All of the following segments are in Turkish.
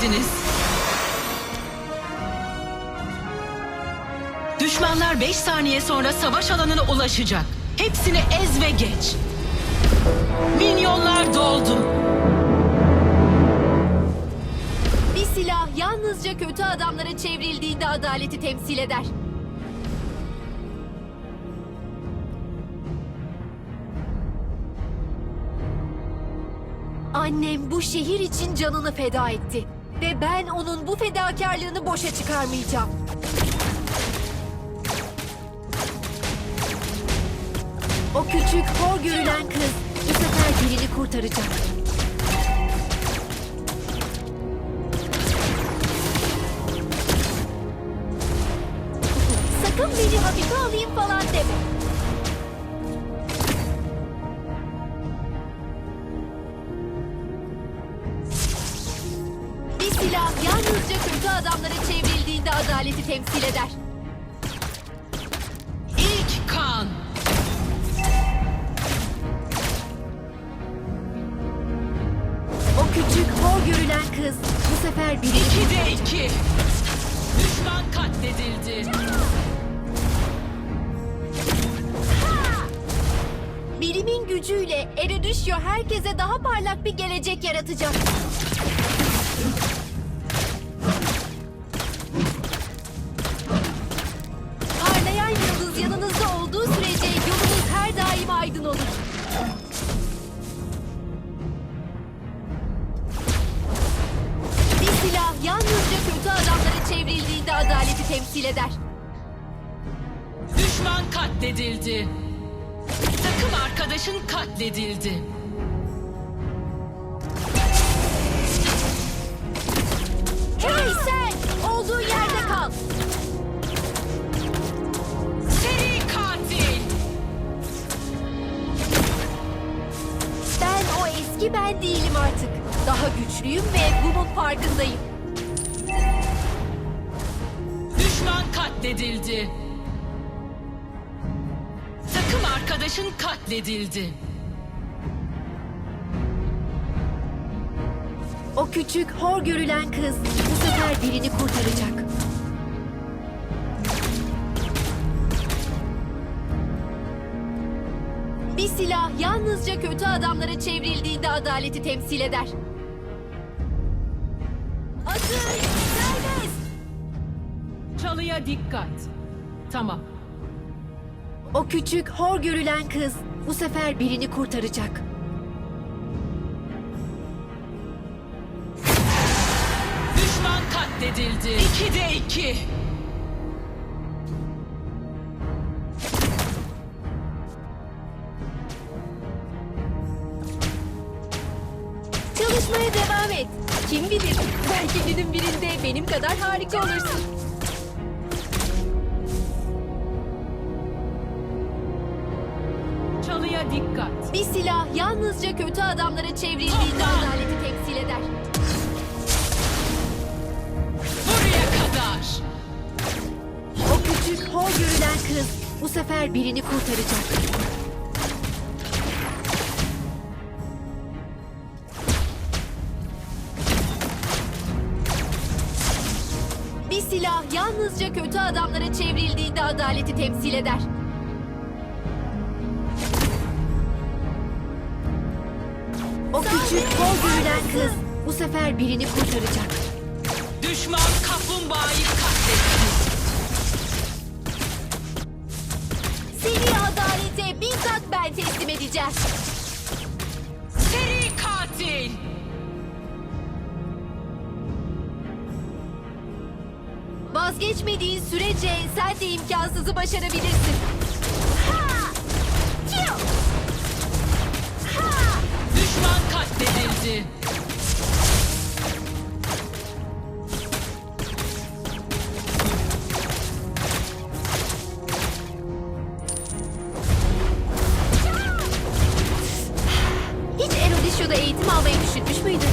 Geldiniz. Düşmanlar 5 saniye sonra savaş alanına ulaşacak. Hepsini ez ve geç. Minyonlar doldu. Bir silah yalnızca kötü adamlara çevrildiğinde adaleti temsil eder. Annem bu şehir için canını feda etti. Ve ben onun bu fedakarlığını boşa çıkarmayacağım. O küçük, hor görülen kız bu sefer birini kurtaracak. Sakın beni hafife alayım falan deme. Çevrildiğinde adaleti temsil eder. İlk kan. O küçük, hor görülen kız bu sefer birini... 2'de 2. Düşman katledildi. Bilimin gücüyle Eredüşyo herkese daha parlak bir gelecek yaratacak. Temsil eder. Düşman katledildi. Takım arkadaşın katledildi. Hey sen! Olduğun yerde kal. Seri katil. Ben o eski ben değilim artık. Daha güçlüyüm ve bunun farkındayım. Katledildi. Takım arkadaşın katledildi. O küçük, hor görülen kız bu sefer birini kurtaracak. Bir silah yalnızca kötü adamlara çevrildiğinde adaleti temsil eder. Atış! Çalıya dikkat. Tamam. O küçük, hor görülen kız bu sefer birini kurtaracak. Düşman katledildi. 2'de 2. Çalışmaya devam et. Kim bilir, belki günün birinde benim kadar harika olursun. Dikkat. Bir silah yalnızca kötü adamlara çevrildiğinde adaleti temsil eder. Buraya kadar. O küçük, hor görülen kız bu sefer birini kurtaracak. Bir silah yalnızca kötü adamlara çevrildiğinde adaleti temsil eder. O küçük, hor görülen kız bu sefer birini kurtaracak. Düşman kaplumbağayı katletti. Seni adalete bizzat ben teslim edeceğim. Seri katil. Vazgeçmediğin sürece sen de imkansızı başarabilirsin. Ha! Çiu! Düşman katledildi. Hiç Erodisyo'da eğitim almayı düşünmüş müydün?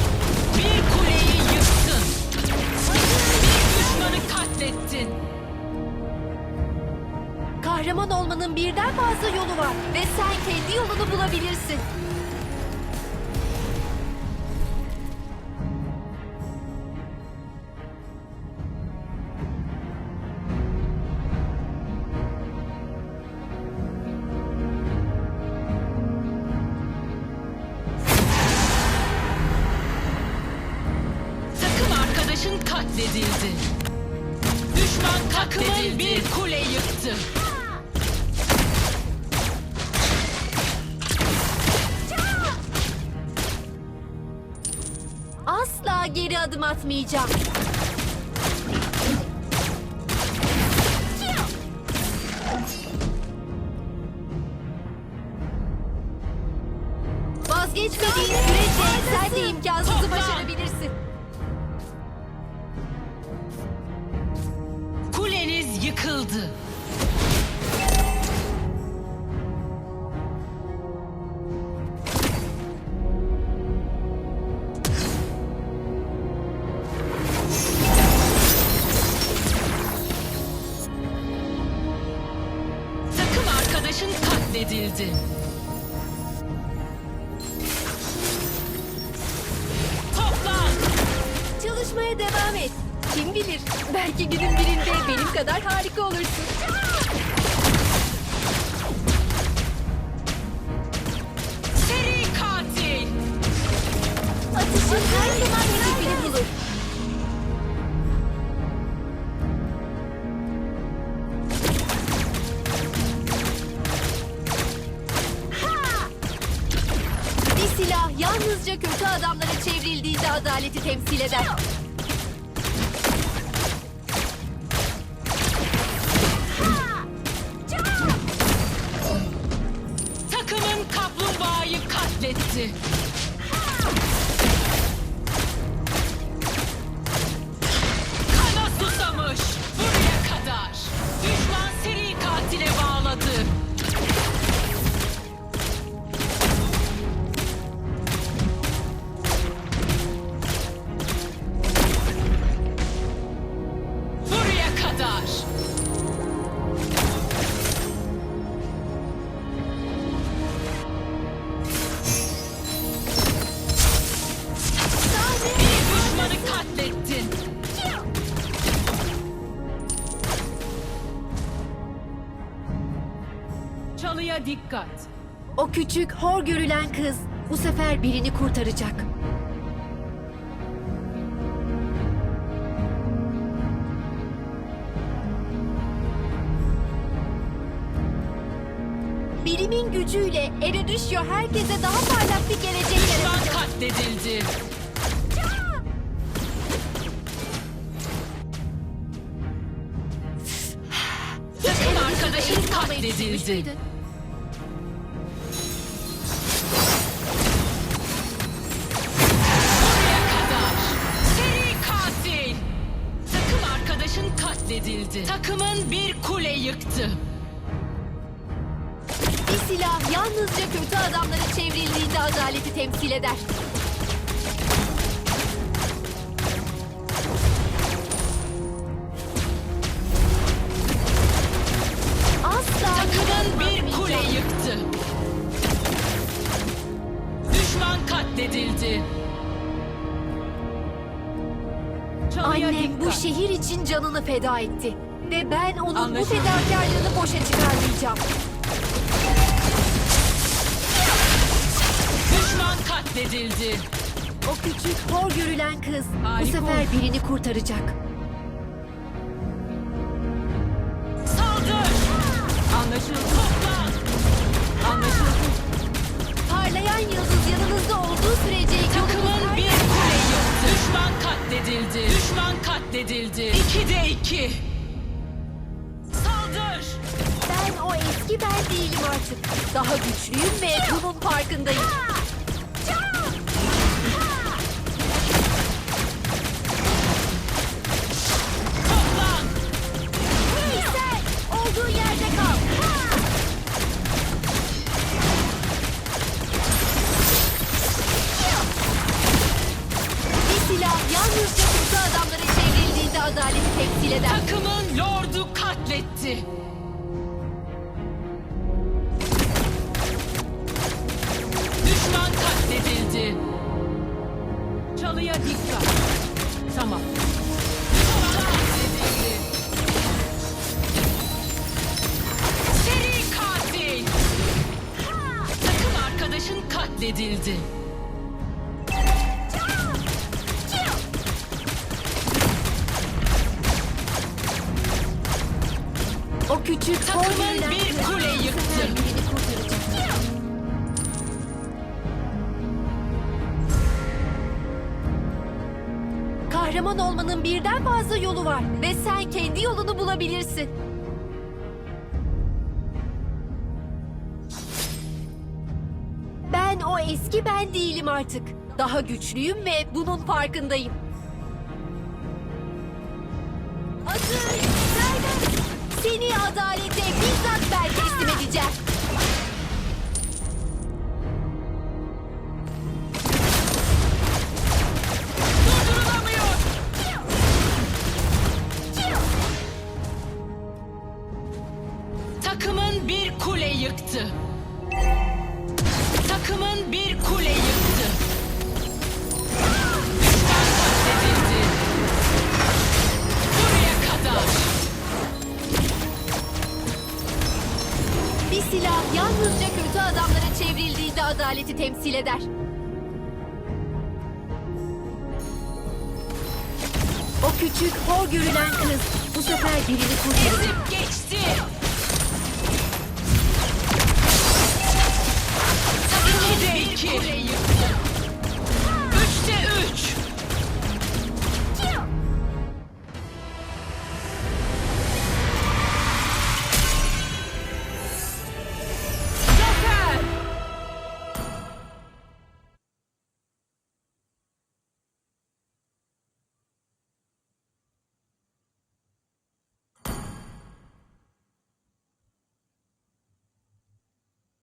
Bir kuleyi yıktın. Bir düşmanı katlettin. Kahraman olmanın birden fazla yolu var ve sen kendi yolunu bulabilirsin. Katledildi. Düşman takımın bir kule yıktı. Asla geri adım atmayacağım. Vazgeçmediğin sürece sen de imkansızı başarabilirsin. Yıkıldı. Takım arkadaşın katledildi. Belki günün birinde benim kadar harika olursun. Seri katil! Atışın her zaman hedefini bulur. Bir silah yalnızca kötü adamlara çevrildiğinde adaleti temsil eder. Katletti. Dikkat. O küçük, hor görülen kız bu sefer birini kurtaracak. Bilimin gücüyle Eredüşyo herkese daha parlak bir gelecek Düşman yaratacak. katledildi. Takım arkadaşın katledildi. Katledildi. Takımın bir kule yıktı. Bir silah yalnızca kötü adamlara çevrildiğinde adaleti temsil eder. Annem bu şehir için canını feda etti. Ve ben onun bu Anlaşıldı. fedakarlığını boşa çıkarmayacağım. Düşman katledildi. O küçük, hor görülen kız bu Harika sefer oldu. birini kurtaracak. Saldır. Anlaşıldı. Toplan. Anlaşıldı. Parlayan yıldız yanınızda olduğu sürece Takımın bir kule yıktı. Düşman katledildi. Düşman katledildi. İki de iki. Saldır. Ben o eski ben değilim artık. Daha güçlüyüm ve bunun farkındayım. Toplan. Katletti. Düşman katledildi. Çalıya dikkat. Tamam. Düşman katledildi. Seri katil. Takım arkadaşın katledildi. Küçük Takımın bir kule yıktı. Kahraman olmanın birden fazla yolu var ve sen kendi yolunu bulabilirsin. Ben o eski ben değilim artık. Daha güçlüyüm ve bunun farkındayım. Hazır? Seni adalete bizzat ben teslim edeceğim. Silah yalnızca kötü adamlara çevrildiğinde adaleti temsil eder. O küçük, hor görülen kız bu sefer birini kurtaracak. Ezip geçti. Bir kule yıktı.